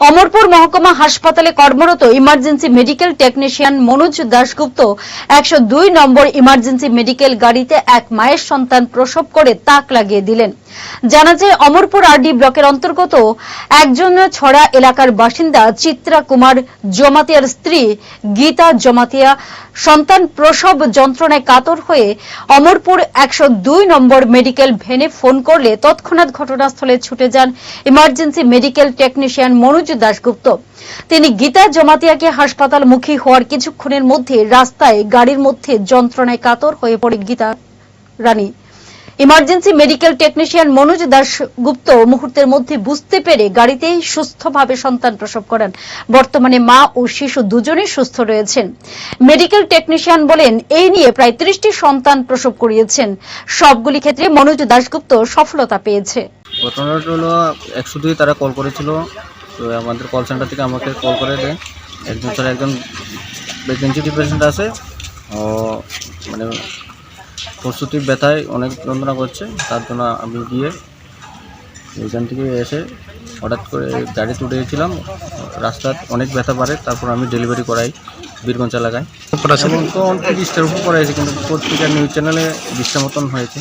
অমরপুর মহকুমা হাসপাতালে কর্মরত emergency medical technician Manoj Dasgupta একশো দুই নম্বর ইমার্জেন্সি মেডিকেল গাড়িতে এক মায়ের সন্তান প্রসব করে তাক লাগিয়ে দিলেন। জানা যায়, অমরপুর আরডি ব্লকের অন্তর্গত একজন ছড়া এলাকার বাসিন্দা চিত্রা কুমার জমাতিয়ার স্ত্রী গীতা জমাতিয়া সন্তান প্রসব যন্ত্রণায় কাতর হয়ে অমরপুর একশো দুই নম্বর মেডিকেল ভেনে ফোন করলে তৎক্ষণাৎ ঘটনাস্থলে ছুটে যান emergency medical technician Manoj Dasgupta. তিনি গীতা জমাতিয়াকে হাসপাতালমুখী হওয়ার কিছুক্ষণের মধ্যে রাস্তায় গাড়ির মধ্যে যন্ত্রণায় কাতর হয়ে পড়ে Geeta Rani. Emergency medical technician Manoj Dasgupta মুহূর্তের মধ্যে বুঝতে পেরে গাড়িতেই সুস্থভাবে সন্তান প্রসব করেন। বর্তমানে মা ও শিশু দুজনেই সুস্থ রয়েছেন। মেডিকেল টেকনিশিয়ান বলেন, এই নিয়ে প্রায় ত্রিশটি সন্তান প্রসব করিয়েছেন। সবগুলি ক্ষেত্রে মনোজ দাশগুপ্ত সফলতা পেয়েছে। ঘটনাটা হলো, একশো দুই তারা কল করেছিল। তো আমাদের কল সেন্টার থেকে আমাকে কল করে দেয়। একজন স্যার একজন প্রেগনেন্সি পেশেন্ট আছে। ও মানে প্রস্তুতির ব্যথায় অনেক যন্ত্রণা করছে তার জন্য আমি গিয়ে ওইখান থেকে এসে হঠাৎ করে গাড়ি উঠে গেছিলাম। রাস্তায় অনেক ব্যথা বাড়ে তারপর আমি ডেলিভারি করাই বীরগঞ্জ এলাকায়। এখন তো তিরিশটার উপর করা হয়েছে কিন্তু পত্রিকার নিউজ চ্যানেলে বিশটা মতন হয়েছে।